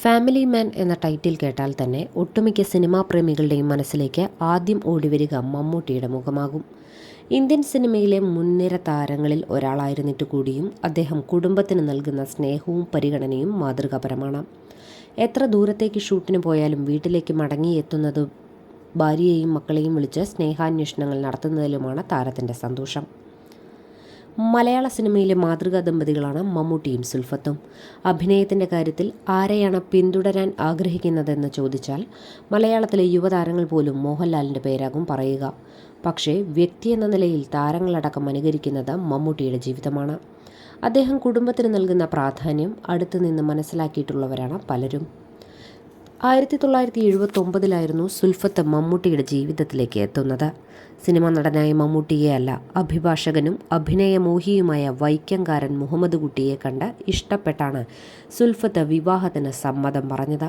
Family മാൻ എന്ന title കേട്ടാൽ തന്നെ ഒട്ടുമിക്ക സിനിമാ പ്രേമികളുടെയും മനസ്സിലേക്ക് ആദ്യം ഓടിവരിക മമ്മൂട്ടിയുടെ മുഖമാകും. ഇന്ത്യൻ സിനിമയിലെ മുൻനിര താരങ്ങളിൽ ഒരാളായിരുന്നിട്ട് കൂടിയും അദ്ദേഹം കുടുംബത്തിന് നൽകുന്ന സ്നേഹവും പരിഗണനയും മാതൃകാപരമാണ്. എത്ര ദൂരത്തേക്ക് ഷൂട്ടിന് പോയാലും വീട്ടിലേക്ക് മടങ്ങിയെത്തുന്നത് ഭാര്യയെയും മക്കളെയും വിളിച്ച് സ്നേഹാന്വേഷണങ്ങൾ നടത്തുന്നതിലുമാണ് താരത്തിന്റെ സന്തോഷം. മലയാള സിനിമയിലെ മാതൃകാ ദമ്പതികളാണ് മമ്മൂട്ടിയും സുൽഫത്തും. അഭിനയത്തിന്റെ കാര്യത്തിൽ ആരെയാണ് പിന്തുടരാൻ ആഗ്രഹിക്കുന്നതെന്ന് ചോദിച്ചാൽ മലയാളത്തിലെ യുവതാരങ്ങൾ പോലും മോഹൻലാലിന്റെ പേരാകും പറയുക. പക്ഷേ വ്യക്തി എന്ന നിലയിൽ താരങ്ങളടക്കം അനുകരിക്കുന്നത് മമ്മൂട്ടിയുടെ ജീവിതമാണ്. അദ്ദേഹം കുടുംബത്തിന് നൽകുന്ന പ്രാധാന്യം അടുത്തുനിന്ന് മനസ്സിലാക്കിയിട്ടുള്ളവരാണ് പലരും. ആയിരത്തി തൊള്ളായിരത്തി എഴുപത്തൊമ്പതിലായിരുന്നു സുൽഫത്ത് മമ്മൂട്ടിയുടെ ജീവിതത്തിലേക്ക് എത്തുന്നത്. സിനിമാ നടനായ മമ്മൂട്ടിയെ അല്ല അഭിഭാഷകനും അഭിനയമോഹിയുമായ വൈക്കംകാരൻ മുഹമ്മദ് കുട്ടിയെ കണ്ട് ഇഷ്ടപ്പെട്ടാണ് സുൽഫത്ത് വിവാഹത്തിന് സമ്മതം പറഞ്ഞത്.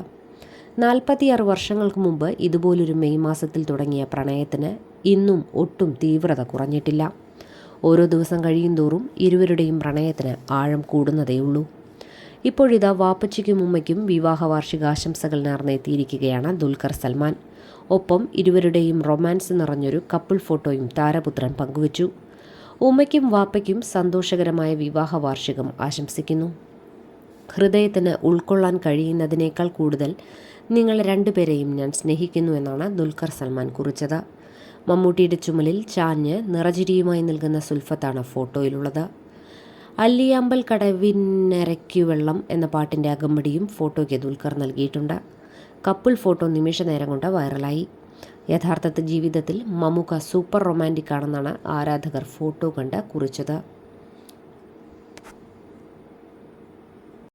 നാൽപ്പത്തിയാറ് വർഷങ്ങൾക്ക് മുമ്പ് ഇതുപോലൊരു മെയ് മാസത്തിൽ തുടങ്ങിയ പ്രണയത്തിന് ഇന്നും ഒട്ടും തീവ്രത കുറഞ്ഞിട്ടില്ല. ഓരോ ദിവസം കഴിയും തോറും ഇരുവരുടെയും പ്രണയത്തിന് ആഴം കൂടുന്നതേയുള്ളൂ. ഇപ്പോഴിതാ വാപ്പച്ചിക്കും ഉമ്മയ്ക്കും വിവാഹ വാർഷികാശംസകൾ നേർന്നെത്തിയിരിക്കുകയാണ് ദുൽഖർ സൽമാൻ. ഒപ്പം ഇരുവരുടെയും റൊമാൻസ് നിറഞ്ഞൊരു കപ്പിൾ ഫോട്ടോയും താരപുത്രൻ പങ്കുവച്ചു. ഉമ്മയ്ക്കും വാപ്പയ്ക്കും സന്തോഷകരമായ വിവാഹ വാർഷികം ആശംസിക്കുന്നു. ഹൃദയത്തിന് ഉൾക്കൊള്ളാൻ കഴിയുന്നതിനേക്കാൾ കൂടുതൽ നിങ്ങൾ രണ്ടുപേരെയും ഞാൻ സ്നേഹിക്കുന്നു എന്നാണ് ദുൽഖർ സൽമാൻ കുറിച്ചത്. മമ്മൂട്ടിയുടെ ചുമലിൽ ചാഞ്ഞ് നിറചിരിയുമായി നിൽക്കുന്ന സുൽഫത്താണ് ഫോട്ടോയിലുള്ളത്. അല്ലിയാമ്പൽ കടവിനരയ്ക്കു വെള്ളം എന്ന പാട്ടിന്റെ അകമ്പടിയും ഫോട്ടോയ്ക്ക് ദുൽഖർ നൽകിയിട്ടുണ്ട്. കപ്പിൾ ഫോട്ടോ നിമിഷ നേരം കൊണ്ട് വൈറലായി. യഥാർത്ഥ ജീവിതത്തിൽ മമ്മൂക്ക സൂപ്പർ റൊമാന്റിക് ആണെന്നാണ് ആരാധകർ ഫോട്ടോ കണ്ട് കുറിച്ചത്.